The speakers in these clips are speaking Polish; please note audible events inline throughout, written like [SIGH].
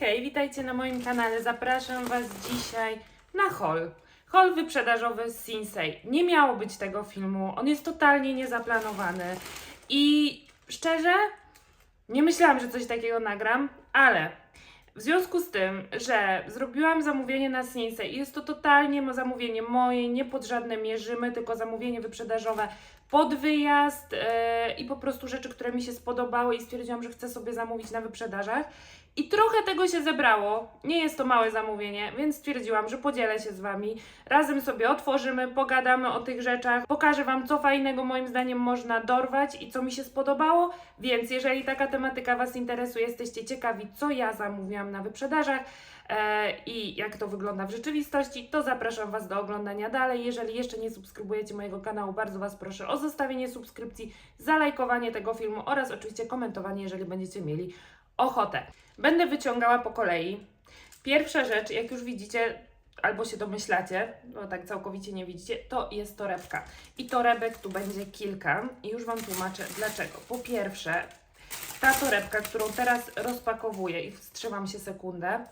Hej, witajcie na moim kanale. Zapraszam Was dzisiaj na haul. Haul wyprzedażowy z Sinsei. Nie miało być tego filmu, on jest totalnie niezaplanowany i szczerze nie myślałam, że coś takiego nagram, ale w związku z tym, że zrobiłam zamówienie na Sinsei i jest to totalnie zamówienie moje, nie pod żadne mierzymy, tylko zamówienie wyprzedażowe pod wyjazd yy, i po prostu rzeczy, które mi się spodobały i stwierdziłam, że chcę sobie zamówić na wyprzedażach. I trochę tego się zebrało. Nie jest to małe zamówienie, więc stwierdziłam, że podzielę się z Wami. Razem sobie otworzymy, pogadamy o tych rzeczach, pokażę Wam, co fajnego moim zdaniem można dorwać i co mi się spodobało. Więc jeżeli taka tematyka Was interesuje, jesteście ciekawi, co ja zamówiłam na wyprzedażach i jak to wygląda w rzeczywistości, to zapraszam Was do oglądania dalej. Jeżeli jeszcze nie subskrybujecie mojego kanału, bardzo Was proszę o zostawienie subskrypcji, zalajkowanie tego filmu oraz oczywiście komentowanie, jeżeli będziecie mieli ochotę. Będę wyciągała po kolei. Pierwsza rzecz, jak już widzicie, albo się domyślacie, bo tak całkowicie nie widzicie, to jest torebka. I torebek tu będzie kilka i już Wam tłumaczę dlaczego. Po pierwsze, ta torebka, którą teraz rozpakowuję i wstrzymam się sekundę, e,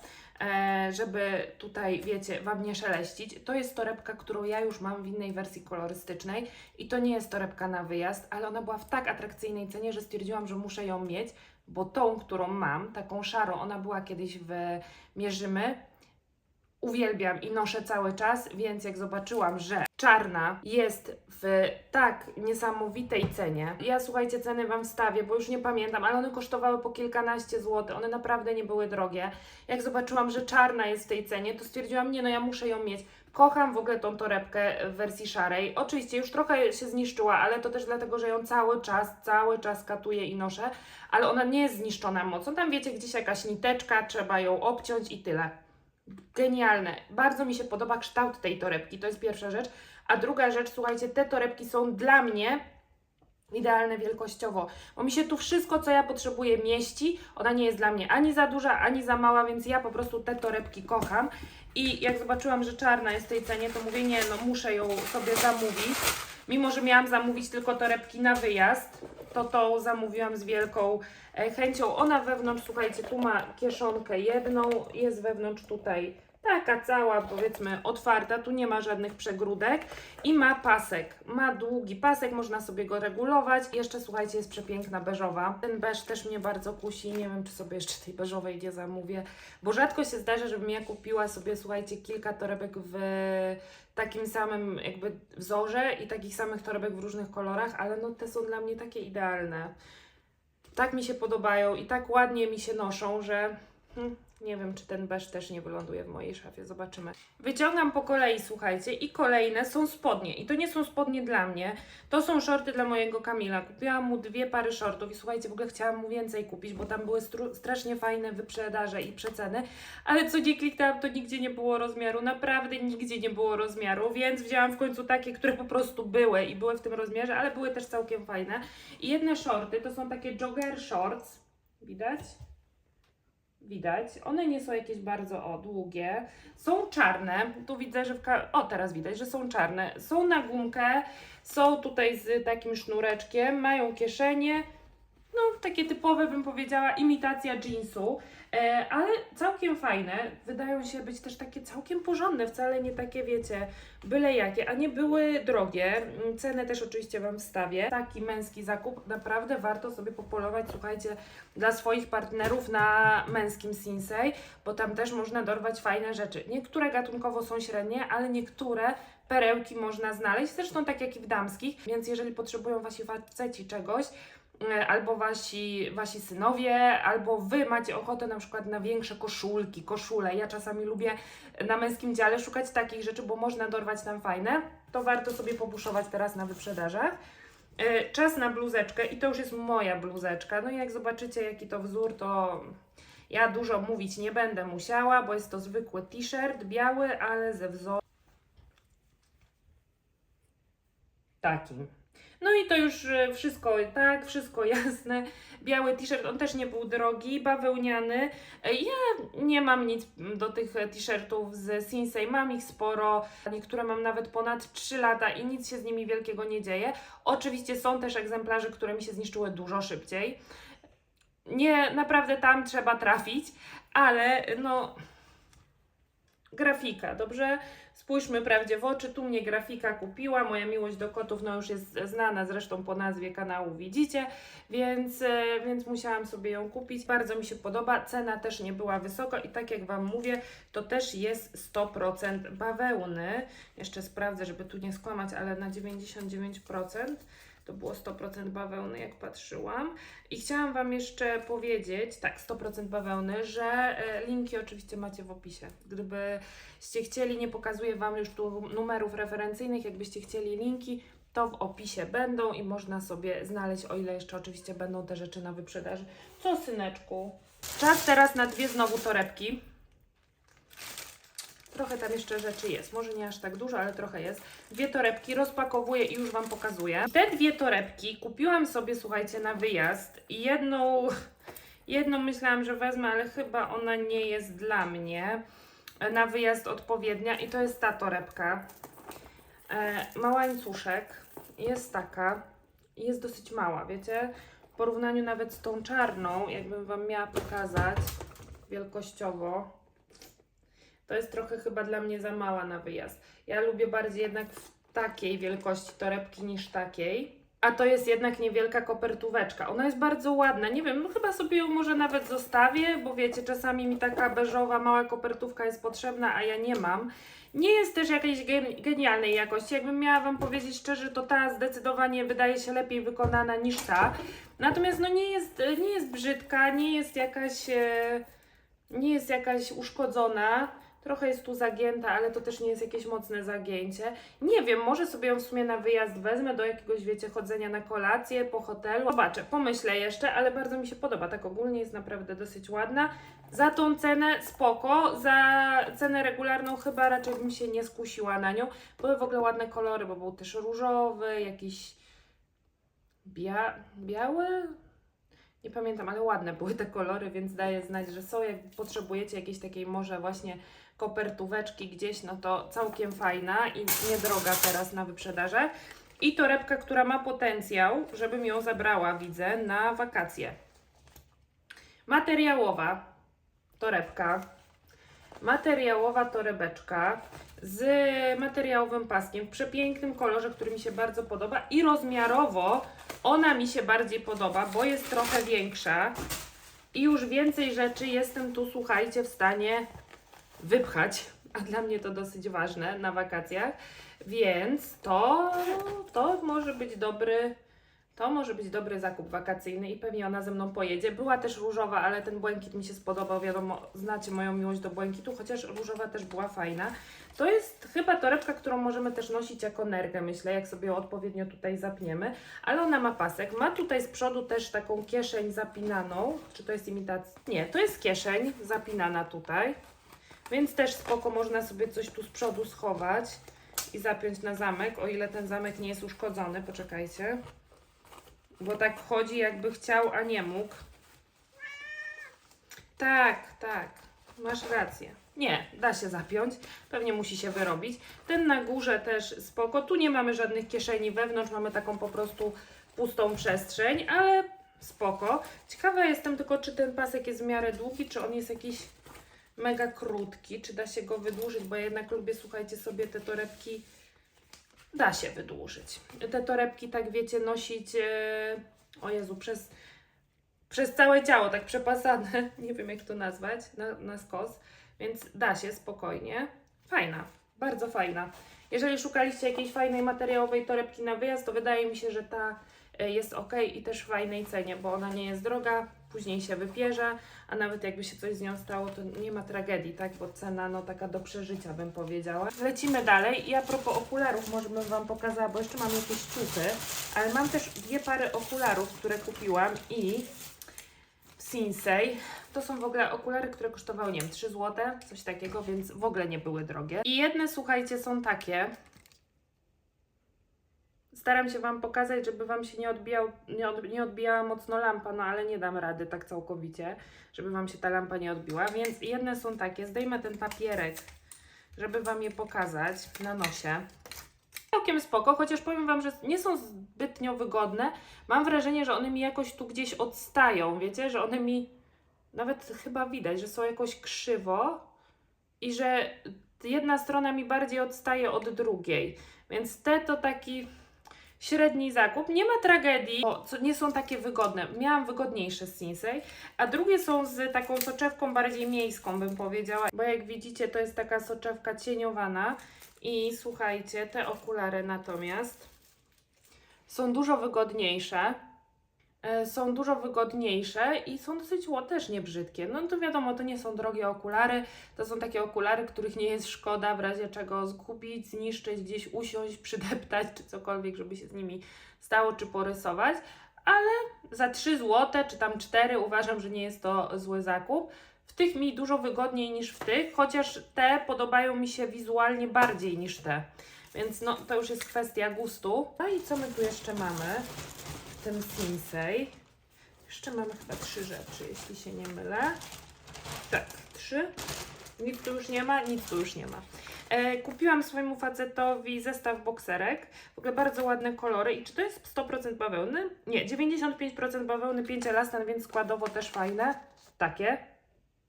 żeby tutaj, wiecie, Wam nie szeleścić, to jest torebka, którą ja już mam w innej wersji kolorystycznej i to nie jest torebka na wyjazd, ale ona była w tak atrakcyjnej cenie, że stwierdziłam, że muszę ją mieć, bo tą, którą mam, taką szarą, ona była kiedyś w Mierzymy, uwielbiam i noszę cały czas, więc jak zobaczyłam, że czarna jest w tak niesamowitej cenie. Ja słuchajcie, ceny Wam wstawię, bo już nie pamiętam, ale one kosztowały po kilkanaście złotych, one naprawdę nie były drogie. Jak zobaczyłam, że czarna jest w tej cenie, to stwierdziłam, nie no, ja muszę ją mieć. Kocham w ogóle tą torebkę w wersji szarej. Oczywiście już trochę się zniszczyła, ale to też dlatego, że ją cały czas, cały czas katuję i noszę, ale ona nie jest zniszczona mocno. Tam wiecie, gdzieś jakaś niteczka, trzeba ją obciąć i tyle. Genialne. Bardzo mi się podoba kształt tej torebki, to jest pierwsza rzecz. A druga rzecz, słuchajcie, te torebki są dla mnie idealne wielkościowo, bo mi się tu wszystko, co ja potrzebuję, mieści. Ona nie jest dla mnie ani za duża, ani za mała, więc ja po prostu te torebki kocham. I jak zobaczyłam, że czarna jest w tej cenie, to mówię, nie, no muszę ją sobie zamówić. Mimo, że miałam zamówić tylko torebki na wyjazd, to tą zamówiłam z wielką e, chęcią. Ona wewnątrz, słuchajcie, tu ma kieszonkę jedną, jest wewnątrz tutaj taka cała, powiedzmy, otwarta, tu nie ma żadnych przegródek i ma pasek. Ma długi pasek, można sobie go regulować. Jeszcze, słuchajcie, jest przepiękna beżowa. Ten beż też mnie bardzo kusi, nie wiem, czy sobie jeszcze tej beżowej nie zamówię, bo rzadko się zdarza, żebym ja kupiła sobie, słuchajcie, kilka torebek w takim samym jakby wzorze i takich samych torebek w różnych kolorach, ale no te są dla mnie takie idealne. Tak mi się podobają i tak ładnie mi się noszą, że hmm, nie wiem, czy ten beż też nie wyląduje w mojej szafie. Zobaczymy. Wyciągam po kolei, słuchajcie, i kolejne są spodnie. I to nie są spodnie dla mnie, to są shorty dla mojego Kamila. Kupiłam mu dwie pary shortów i słuchajcie, w ogóle chciałam mu więcej kupić, bo tam były strasznie fajne wyprzedaże i przeceny, ale co nie kliknęłam, to nigdzie nie było rozmiaru. Naprawdę nigdzie nie było rozmiaru, więc wzięłam w końcu takie, które po prostu były i były w tym rozmiarze, ale były też całkiem fajne. I jedne shorty to są takie jogger shorts. Widać? Widać. One nie są jakieś bardzo o, długie. Są czarne. Tu widzę, że w O, teraz widać, że są czarne. Są na gumkę. Są tutaj z takim sznureczkiem. Mają kieszenie. No, takie typowe, bym powiedziała, imitacja jeansu. E, ale całkiem fajne. Wydają się być też takie całkiem porządne. Wcale nie takie, wiecie, byle jakie. A nie były drogie. Mm, Cenę też oczywiście Wam wstawię. Taki męski zakup. Naprawdę warto sobie popolować, słuchajcie, dla swoich partnerów na męskim Sinsei, bo tam też można dorwać fajne rzeczy. Niektóre gatunkowo są średnie, ale niektóre perełki można znaleźć, zresztą tak jak i w damskich, więc jeżeli potrzebują Wasi faceci czegoś, albo wasi, wasi synowie, albo wy macie ochotę na przykład na większe koszulki, koszule. Ja czasami lubię na męskim dziale szukać takich rzeczy, bo można dorwać tam fajne. To warto sobie pobuszować teraz na wyprzedażach. E, Czas na bluzeczkę i to już jest moja bluzeczka. No i jak zobaczycie jaki to wzór, to ja dużo mówić nie będę musiała, bo jest to zwykły t-shirt biały, ale ze wzorem takim. No i to już e, wszystko, tak, wszystko [LAUGHS] jasne. Biały t-shirt, on też nie był drogi, bawełniany. E, Ja nie mam nic do tych t-shirtów z Sinsei, mam ich sporo. Niektóre mam nawet ponad 3 lata i nic się z nimi wielkiego nie dzieje. Oczywiście są też egzemplarze, które mi się zniszczyły dużo szybciej. Nie, naprawdę tam trzeba trafić, ale no grafika, dobrze? Spójrzmy prawdzie w oczy, tu mnie grafika kupiła, moja miłość do kotów no już jest znana zresztą po nazwie kanału widzicie, więc, e, więc musiałam sobie ją kupić. Bardzo mi się podoba, cena też nie była wysoka i tak jak Wam mówię, to też jest 100% bawełny. Jeszcze sprawdzę, żeby tu nie skłamać, ale na 99% to było 100% bawełny, jak patrzyłam. I chciałam Wam jeszcze powiedzieć, tak, 100% bawełny, że e, linki oczywiście macie w opisie. Gdybyście chcieli, nie pokazuję Wam już tu numerów referencyjnych, jakbyście chcieli linki, to w opisie będą i można sobie znaleźć, o ile jeszcze oczywiście będą te rzeczy na wyprzedaży. Co, syneczku? Czas teraz na dwie znowu torebki. Trochę tam jeszcze rzeczy jest, może nie aż tak dużo, ale trochę jest. Dwie torebki rozpakowuję i już Wam pokazuję. Te dwie torebki kupiłam sobie, słuchajcie, na wyjazd jedną, jedną myślałam, że wezmę, ale chyba ona nie jest dla mnie na wyjazd odpowiednia i to jest ta torebka. E, ma łańcuszek, jest taka, jest dosyć mała, wiecie? W porównaniu nawet z tą czarną, jakbym Wam miała pokazać wielkościowo, to jest trochę chyba dla mnie za mała na wyjazd. Ja lubię bardziej jednak w takiej wielkości torebki niż takiej. A to jest jednak niewielka kopertóweczka. Ona jest bardzo ładna. Nie wiem, no chyba sobie ją może nawet zostawię, bo wiecie, czasami mi taka beżowa, mała kopertówka jest potrzebna, a ja nie mam. Nie jest też jakiejś gen- genialnej jakości. Jakbym miała Wam powiedzieć szczerze, to ta zdecydowanie wydaje się lepiej wykonana niż ta. Natomiast no nie jest, nie jest brzydka, nie jest jakaś, e, nie jest jakaś uszkodzona. Trochę jest tu zagięta, ale to też nie jest jakieś mocne zagięcie. Nie wiem, może sobie ją w sumie na wyjazd wezmę do jakiegoś, wiecie, chodzenia na kolację po hotelu. Zobaczę, pomyślę jeszcze, ale bardzo mi się podoba. Tak ogólnie jest naprawdę dosyć ładna. Za tą cenę spoko, za cenę regularną chyba raczej bym się nie skusiła na nią. Były w ogóle ładne kolory, bo był też różowy, jakiś bia biały, nie pamiętam, ale ładne były te kolory, więc daję znać, że są. Jak potrzebujecie jakiejś takiej może właśnie kopertóweczki gdzieś, no to całkiem fajna i niedroga teraz na wyprzedaże. I torebka, która ma potencjał, żebym ją zabrała, widzę, na wakacje. Materiałowa torebka. Materiałowa torebeczka z materiałowym paskiem w przepięknym kolorze, który mi się bardzo podoba i rozmiarowo ona mi się bardziej podoba, bo jest trochę większa i już więcej rzeczy jestem tu, słuchajcie, w stanie wypchać, a dla mnie to dosyć ważne na wakacjach, więc to, to może być dobry, to może być dobry zakup wakacyjny i pewnie ona ze mną pojedzie. Była też różowa, ale ten błękit mi się spodobał, wiadomo, znacie moją miłość do błękitu, chociaż różowa też była fajna. To jest chyba torebka, którą możemy też nosić jako nergę, myślę, jak sobie ją odpowiednio tutaj zapniemy, ale ona ma pasek. Ma tutaj z przodu też taką kieszeń zapinaną, czy to jest imitacja? Nie, to jest kieszeń zapinana tutaj, więc też spoko, można sobie coś tu z przodu schować i zapiąć na zamek, o ile ten zamek nie jest uszkodzony, poczekajcie. Bo tak chodzi, jakby chciał, a nie mógł. Tak, tak, masz rację. Nie, da się zapiąć, pewnie musi się wyrobić. Ten na górze też spoko. Tu nie mamy żadnych kieszeni wewnątrz, mamy taką po prostu pustą przestrzeń, ale spoko. Ciekawa jestem tylko, czy ten pasek jest w miarę długi, czy on jest jakiś mega krótki, czy da się go wydłużyć, bo ja jednak lubię, słuchajcie, sobie te torebki da się wydłużyć. Te torebki, tak wiecie, nosić, e, o Jezu, przez, przez całe ciało, tak przepasane, [LAUGHS] nie wiem jak to nazwać, na, na skos, więc da się spokojnie. Fajna, bardzo fajna. Jeżeli szukaliście jakiejś fajnej materiałowej torebki na wyjazd, to wydaje mi się, że ta e, jest ok i też w fajnej cenie, bo ona nie jest droga, później się wypierze, a nawet jakby się coś z nią stało, to nie ma tragedii, tak? Bo cena no taka do przeżycia bym powiedziała. Lecimy dalej i a propos okularów, może bym Wam pokazała, bo jeszcze mam jakieś ciuchy, ale mam też dwie pary okularów, które kupiłam i Sinsei. To są w ogóle okulary, które kosztowały, nie wiem, 3 zł, coś takiego, więc w ogóle nie były drogie. I jedne, słuchajcie, są takie, Staram się Wam pokazać, żeby Wam się nie, odbijał, nie, od, nie odbijała mocno lampa, no ale nie dam rady tak całkowicie, żeby Wam się ta lampa nie odbiła. Więc jedne są takie, zdejmę ten papierek, żeby Wam je pokazać na nosie. Całkiem spoko, chociaż powiem Wam, że nie są zbytnio wygodne. Mam wrażenie, że one mi jakoś tu gdzieś odstają, wiecie, że one mi nawet chyba widać, że są jakoś krzywo i że jedna strona mi bardziej odstaje od drugiej. Więc te to taki średni zakup. Nie ma tragedii, bo co, nie są takie wygodne. Miałam wygodniejsze z Sinsei, a drugie są z taką soczewką bardziej miejską, bym powiedziała. Bo jak widzicie, to jest taka soczewka cieniowana. I słuchajcie, te okulary natomiast są dużo wygodniejsze. E, Są dużo wygodniejsze i są dosyć też nie brzydkie. No to wiadomo, to nie są drogie okulary, to są takie okulary, których nie jest szkoda w razie czego zgubić, zniszczyć, gdzieś usiąść, [LAUGHS] przydeptać czy cokolwiek, żeby się z nimi stało, czy porysować. Ale za 3 zł, czy tam 4 uważam, że nie jest to zły zakup. W tych mi dużo wygodniej niż w tych, chociaż te podobają mi się wizualnie bardziej niż te. Więc no, to już jest kwestia gustu. No i co my tu jeszcze mamy tym Sinsei? Jeszcze mamy chyba trzy rzeczy, jeśli się nie mylę. Tak, trzy. Nic tu już nie ma, nic tu już nie ma. E, kupiłam swojemu facetowi zestaw bokserek. W ogóle bardzo ładne kolory. I czy to jest 100% bawełny? Nie, 95% bawełny, 5 elastan, więc składowo też fajne. Takie,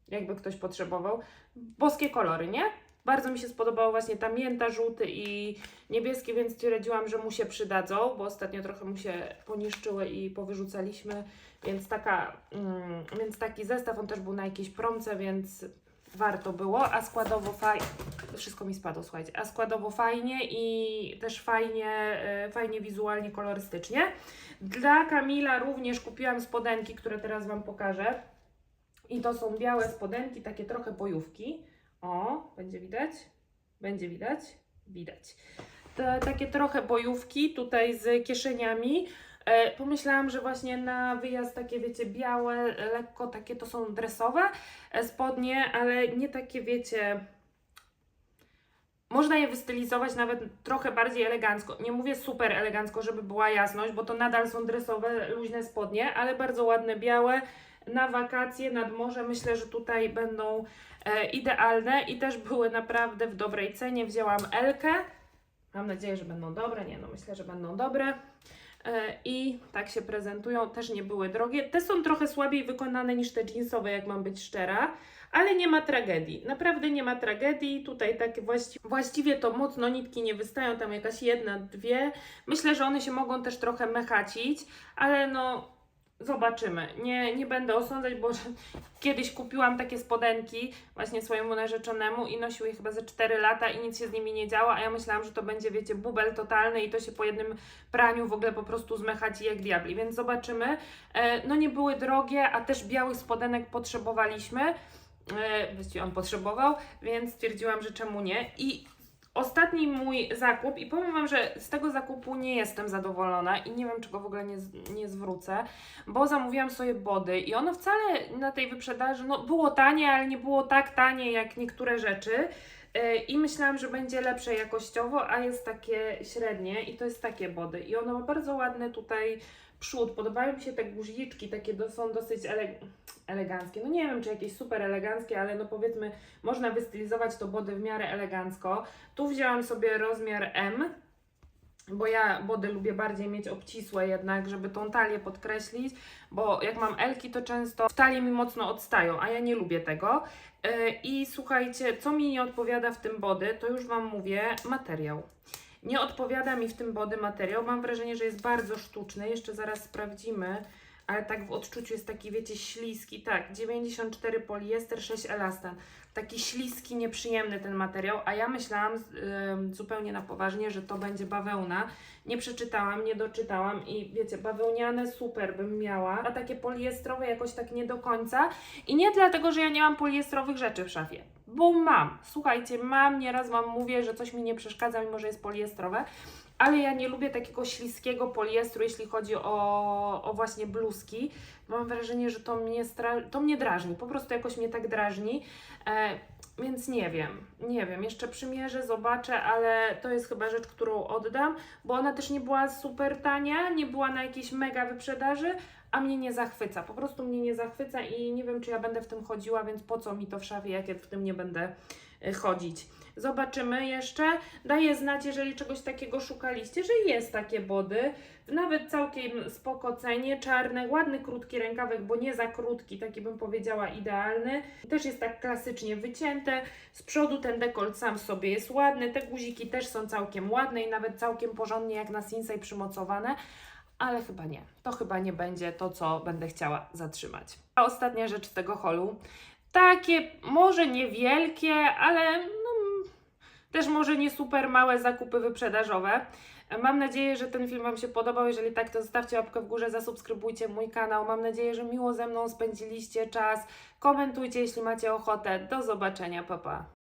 jakby ktoś potrzebował. Boskie kolory, nie? Bardzo mi się spodobało właśnie ta mięta, żółty i niebieskie, więc stwierdziłam, że mu się przydadzą, bo ostatnio trochę mu się poniszczyły i powyrzucaliśmy, więc, taka, mm, więc taki zestaw, on też był na jakiejś promce, więc warto było, a składowo fajnie, wszystko mi spadło, słuchajcie, a składowo fajnie i też fajnie, e, fajnie wizualnie, kolorystycznie. Dla Kamila również kupiłam spodenki, które teraz Wam pokażę. I to są białe spodenki, takie trochę bojówki. O, będzie widać? Będzie widać? Widać. Te, takie trochę bojówki tutaj z kieszeniami. E, pomyślałam, że właśnie na wyjazd takie, wiecie, białe, lekko takie to są dresowe e, spodnie, ale nie takie, wiecie. Można je wystylizować nawet trochę bardziej elegancko. Nie mówię super elegancko, żeby była jasność, bo to nadal są dresowe, luźne spodnie, ale bardzo ładne, białe. Na wakacje nad morze myślę, że tutaj będą e, idealne i też były naprawdę w dobrej cenie. Wzięłam Elkę. Mam nadzieję, że będą dobre. Nie, no myślę, że będą dobre. E, I tak się prezentują. Też nie były drogie. Te są trochę słabiej wykonane niż te jeansowe, jak mam być szczera. Ale nie ma tragedii. Naprawdę nie ma tragedii. Tutaj takie właści właściwie to mocno nitki nie wystają. Tam jakaś jedna, dwie. Myślę, że one się mogą też trochę mechacić, ale no Zobaczymy. Nie, nie będę osądzać, bo [LAUGHS] kiedyś kupiłam takie spodenki właśnie swojemu narzeczonemu i nosił je chyba ze 4 lata i nic się z nimi nie działo, a ja myślałam, że to będzie, wiecie, bubel totalny i to się po jednym praniu w ogóle po prostu zmechaci jak diabli, więc zobaczymy. E, no nie były drogie, a też białych spodenek potrzebowaliśmy. E, właściwie on potrzebował, więc stwierdziłam, że czemu nie. I Ostatni mój zakup, i powiem Wam, że z tego zakupu nie jestem zadowolona i nie wiem, czy go w ogóle nie, nie zwrócę, bo zamówiłam sobie body i ono wcale na tej wyprzedaży, no było tanie, ale nie było tak tanie jak niektóre rzeczy. Yy, I myślałam, że będzie lepsze jakościowo, a jest takie średnie i to jest takie body. I ono ma bardzo ładny tutaj przód. Podobają mi się te guziczki, takie do, są dosyć ele eleganckie. No nie wiem, czy jakieś super eleganckie, ale no powiedzmy, można wystylizować to body w miarę elegancko. Tu wzięłam sobie rozmiar M, bo ja body lubię bardziej mieć obcisłe jednak, żeby tą talię podkreślić, bo jak mam Elki, to często w talii mi mocno odstają, a ja nie lubię tego. Yy, I słuchajcie, co mi nie odpowiada w tym body, to już Wam mówię, materiał. Nie odpowiada mi w tym body materiał. Mam wrażenie, że jest bardzo sztuczny. Jeszcze zaraz sprawdzimy, ale tak w odczuciu jest taki, wiecie, śliski. Tak, 94 poliester, 6 elastan. Taki śliski, nieprzyjemny ten materiał, a ja myślałam ym, zupełnie na poważnie, że to będzie bawełna. Nie przeczytałam, nie doczytałam i wiecie, bawełniane super bym miała, a takie poliestrowe jakoś tak nie do końca. I nie dlatego, że ja nie mam poliestrowych rzeczy w szafie, bo mam. Słuchajcie, mam, nieraz Wam mówię, że coś mi nie przeszkadza, mimo że jest poliestrowe, ale ja nie lubię takiego śliskiego poliestru, jeśli chodzi o, o właśnie bluzki. Mam wrażenie, że to mnie, to mnie drażni, po prostu jakoś mnie tak drażni. E, więc nie wiem, nie wiem, jeszcze przymierzę, zobaczę, ale to jest chyba rzecz, którą oddam, bo ona też nie była super tania, nie była na jakiejś mega wyprzedaży, a mnie nie zachwyca. Po prostu mnie nie zachwyca i nie wiem, czy ja będę w tym chodziła, więc po co mi to w szafie, jak ja w tym nie będę y, chodzić. Zobaczymy jeszcze. Daję znać, jeżeli czegoś takiego szukaliście, że jest takie body. Nawet całkiem spoko cenie, czarny, ładny, krótki rękawek, bo nie za krótki, taki bym powiedziała idealny. Też jest tak klasycznie wycięte. Z przodu ten dekolt sam sobie jest ładny, te guziki też są całkiem ładne i nawet całkiem porządnie jak na Sinsei przymocowane. Ale chyba nie. To chyba nie będzie to, co będę chciała zatrzymać. A ostatnia rzecz z tego holu. Takie, może niewielkie, ale no, też może nie super małe zakupy wyprzedażowe. Mam nadzieję, że ten film Wam się podobał. Jeżeli tak, to zostawcie łapkę w górze, zasubskrybujcie mój kanał. Mam nadzieję, że miło ze mną spędziliście czas. Komentujcie, jeśli macie ochotę. Do zobaczenia, papa. Pa.